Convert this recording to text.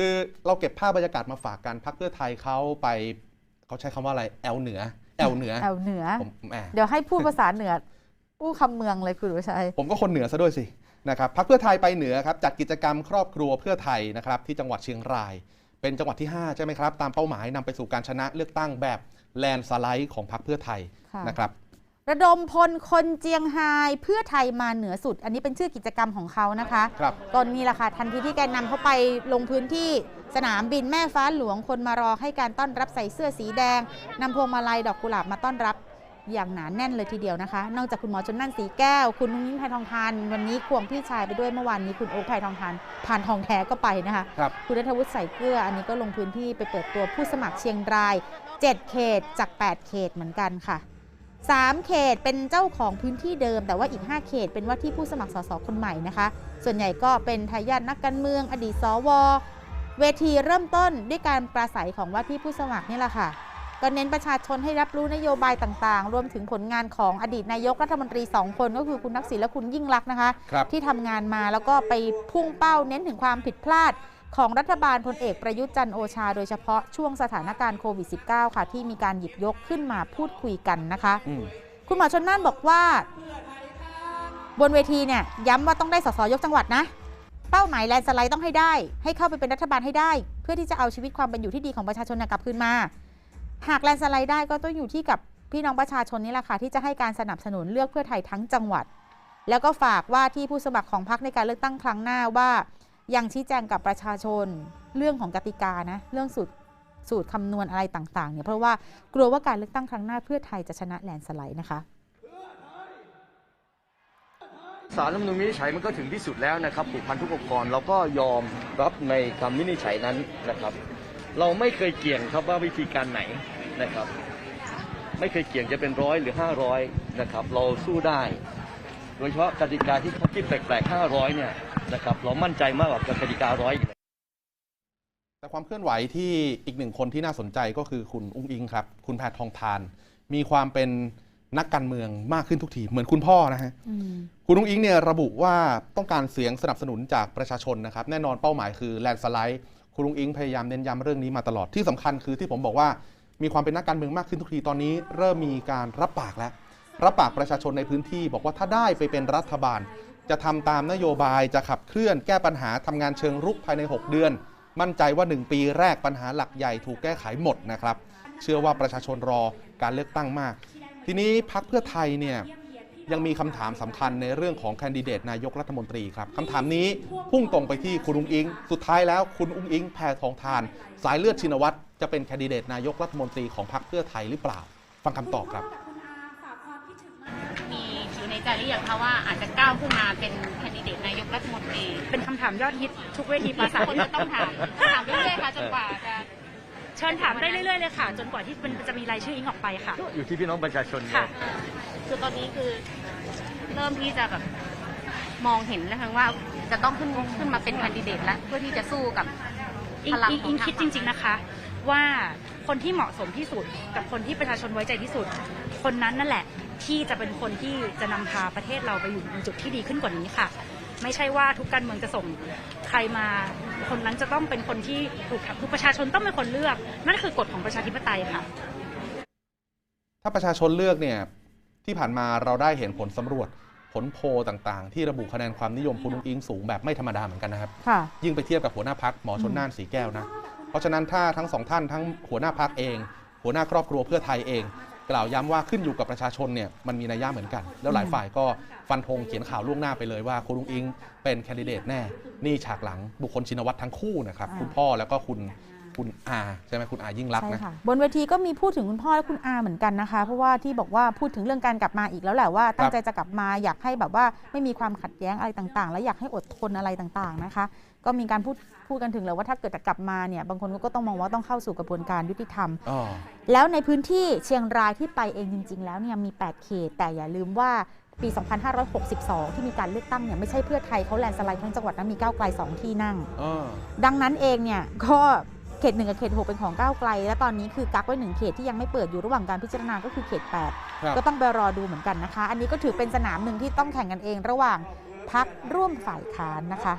คือเราเก็บภาพบรรยากาศมาฝากกันพักเพื่อไทยเขาไปเขาใช้คำว่าอะไรแอลเหนือแอลเหนือแอวเหนือผมแหมเดี๋ยวให้พูดภาษาเหนืออู้คำเมืองเลยคุณวิชัย ผมก็คนเหนือซะด้วยสินะครับพักเพื่อไทยไปเหนือครับจัดกิจกรรมครอบครัวเพื่อไทยนะครับที่จังหวัดเชียงราย เป็นจังหวัดที่ 5 ใช่ไหมครับ ตามเป้าหมายนำไปสู่การชนะเลือกตั้งแบบแลนสไลด์ของพรรคเพื่อไทยค่ะนะครับ ระดมพลคนเจียงไฮ้เพื่อไทยมาเหนือสุด อันนี้เป็นชื่อกิจกรรมของเขานะคะครับก็นี่แหละค่ะทันทีที่แกนนำเขาไปลงพื้นที่สนามบินแม่ฟ้าหลวงคนมารอให้การต้อนรับใส่เสื้อสีแดงนำพวงมาลัยดอกกุหลาบมาต้อนรับอย่างหนาแน่นเลยทีเดียวนะคะ นอกจากคุณหมอชนนั่นสีแก้ว คุณนุ้งนิ้งไพทองทาน วันนี้ควงพี่ชายไปด้วยเมื่อวานนี้คุณโอ๊คไพทองทาน ผ่านทองแท้ก็ไปนะคะครับคุณนัทวุฒิใส่เกลืออันนี้ก็ลงพื้นที่ไปเปิดตัวผู้สมัครเชียงราย 7 เขตจาก 8 เขตเหมือนกันค่ะ 3 เขตเป็นเจ้าของพื้นที่เดิม แต่ว่าอีก 5 เขต เป็นว่าที่ผู้สมัครสสคนใหม่นะคะ ส่วนใหญ่ก็เป็นทายาทนักการเมือง อดีตสว เวทีเริ่มต้นด้วยการปราศัยของว่าที่ผู้สมัครนี่แหละค่ะก็เน้นประชาชนให้รับรู้นโยบายต่างๆ รวมถึงผลงานของอดีตนายกรัฐมนตรี 2 คนก็คือคุณทักษิณและคุณยิ่งลักษณ์นะคะครับที่ทำงานมาแล้วก็ไปพุ่งเป้าเน้นถึงความผิดพลาด ของรัฐบาลพลเอกประยุทธ์จันทร์โอชา โดยเฉพาะช่วงสถานการณ์โควิด -19 ค่ะ ที่มีการหยิบยกขึ้นมาพูดคุยกันนะคะอืมคุณหมอชนน่านบอกว่า บนเวทีเนี่ยย้ำว่าต้องได้สสยกจังหวัดนะ เป้าหมายแลนด์สไลด์ต้องให้ได้ ให้เข้าไปเป็นรัฐบาลให้ได้ เพื่อที่จะเอาชีวิตความเป็นอยู่ที่ดีของประชาชนนะกลับคืนมา หากแลนด์สไลด์ได้ก็ต้องอยู่ที่กับพี่น้องประชาชนนี่แหละค่ะที่จะให้การสนับสนุนเลือกเพื่อไทยทั้งจังหวัด แล้วก็ฝากว่าที่ผู้สมัครของพรรคในการเลือกตั้งครั้งหน้าว่า ยังชี้แจงกับประชาชนเรื่องของกติกานะเรื่องสูตรสูตรคำนวณอะไรต่างๆเนี่ยเพราะว่ากลัวว่าการเลือกตั้งครั้งหน้าเพื่อไทยจะชนะแลนสไลด์นะคะสารรัฐมนูญวินิจฉัยมันก็ถึงที่สุดแล้วนะครับผูกพันทุกองค์กรเราก็ยอมรับในคำวินิจฉัยนั้นนะครับ เราไม่เคยเกี่ยงครับว่าวิธีการไหนนะครับ ไม่เคยเกี่ยงจะเป็นร้อยหรือห้าร้อยนะครับเราสู้ได้ โดยเฉพาะกติกาที่เขาคิดแปลกๆห้าร้อยเนี่ยนะครับเรามั่นใจมากกว่ากติการ้อยอยู่แล้วแต่ความเคลื่อนไหวที่อีกหนึ่งคนที่น่าสนใจก็คือคุณอุ้งอิงครับ คุณแพทองทาน มีความเป็นนักการเมืองมากขึ้นทุกที เหมือนคุณพ่อนะฮะคุณอุ้งอิงเนี่ยระบุว่าต้องการเสียงสนับสนุนจากประชาชนนะครับ แน่นอนเป้าหมายคือแลนด์สไลด์คุณอุ้งอิงพยายามเน้นย้ำเรื่องนี้มาตลอดที่สำคัญคือที่ผมบอกว่ามีความเป็นนักการเมืองมากขึ้นทุกทีตอนนี้ เริ่มมีการรับปากแล้ว รับปากประชาชนในพื้นที่ บอกว่าถ้าได้ไปเป็นรัฐบาล จะทำตามนโยบายจะขับเคลื่อนแก้ปัญหาทำงานเชิงรุกภายใน 6 เดือน มั่นใจว่า 1 ปีแรกปัญหาหลักใหญ่ถูกแก้ไขหมดนะครับ เชื่อว่าประชาชนรอการเลือกตั้งมาก ทีนี้พักเพื่อไทยเนี่ยยังมีคำถามสำคัญในเรื่องของแคนดิเดตนายกรัฐมนตรีครับคำถามนี้พุ่งตรงไปที่คุณอุ้งอิง สุดท้ายแล้วคุณอุ้งอิงแพทองทาน สายเลือดชินวัตรจะเป็นแคนดิเดตนายกรัฐมนตรีของพรรคเพื่อไทยหรือเปล่า ฟังคำตอบครับ ในใจหรือยังคะว่าอาจจะก้าวขึ้นมาเป็นแคนดิเดตนายกรัฐมนตรีเป็นคำถามยอดฮิตทุกเวทีปราศัยคนก็ต้องถามถามเรื่อยๆค่ะจนกว่าจะเชิญถามได้เรื่อยๆเลยค่ะ จนกว่าที่มันจะมีรายชื่ออิงออกไปค่ะ ก็อยู่ที่พี่น้องประชาชนค่ะ คือตอนนี้คือเริ่มที่จะแบบมองเห็นแล้วค่ะว่าจะต้องขึ้นขึ้นมาเป็นแคนดิเดตแล้วเพื่อที่จะสู้กับอิพงลังอิงขออิงงทางคิดจริง ๆนะคะ ว่า คนที่เหมาะสมที่สุด กับคนที่ประชาชนไว้ใจที่สุด คนนั้นนั่นแหละที่จะเป็นคนที่จะนำพาประเทศเราไปอยู่ในจุดที่ดีขึ้นกว่านี้ค่ะ ไม่ใช่ว่าทุกการเมืองจะส่งใครมาคนนั้นจะต้องเป็นคนที่ถูกคือประชาชนต้องเป็นคนเลือก นั่นคือกฎของประชาธิปไตยค่ะ ถ้าประชาชนเลือกเนี่ยที่ผ่านมาเราได้เห็นผลสำรวจผลโพลต่างๆ ที่ระบุคะแนนความนิยมคุณอุ้งอิงสูงแบบไม่ธรรมดาเหมือนกันนะครับค่ะยิ่งไปเทียบกับหัวหน้าพักหมอชนน่านสีแก้วนะ เพราะฉะนั้นถ้าทั้งสองท่านทั้งหัวหน้าพักเอง หัวหน้าครอบครัวเพื่อไทยเอง กล่าวย้ำว่าขึ้นอยู่กับประชาชนเนี่ยมันมีนัยยะเหมือนกัน แล้วหลายฝ่ายก็ฟันธงเขียนข่าวล่วงหน้าไปเลยว่าคุณลุงอิงเป็นแคนดิเดตแน่ นี่ฉากหลังบุคคลชินวัตรทั้งคู่นะครับอ่าคุณพ่อแล้วก็คุณคุณอาใช่ไหมคุณอายิ่งรักษณ์ใช่นะค่ะบนเวทีก็มีพูดถึงคุณพ่อและคุณอาเหมือนกันนะคะ เพราะว่าที่บอกว่าพูดถึงเรื่องการกลับมาอีกแล้วแหละว่าตั้งใจจะกลับมาอยากให้แบบว่าไม่มีความขัดแย้งอะไรต่างๆ และอยากให้อดทนอะไรต่างๆนะคะ ก็มีการพูดพูดกันถึงเลยว่าถ้าเกิดจะกลับมาเนี่ยบางคนก็ต้องมองว่าต้องเข้าสู่กระบวนการยุติธรรมอ๋อแล้วในพื้นที่เชียงรายที่ไปเองจริง ๆ แล้วเนี่ยมี 8 เขต แต่อย่าลืมว่าปี 2562 ที่มีการเลือกตั้งเนี่ยไม่ใช่เพื่อไทยเขาแลนด์สไลด์ทั้งจังหวัดนะมีก้าวไกล 2 ที่นั่งอ๋อดังนั้นเองเนี่ยก็เขตหนึ่งกับเขตหกเป็นของก้าวไกล และตอนนี้คือกักไว้หนึ่งเขตที่ยังไม่เปิดอยู่ระหว่างการพิจารณาก็คือเขตครับ8ก็ต้องไปรอดูเหมือนกันนะคะ อันนี้ก็ถือเป็นสนามหนึ่งที่ต้องแข่งกันเองระหว่างพักร่วมฝ่ายค้านนะคะ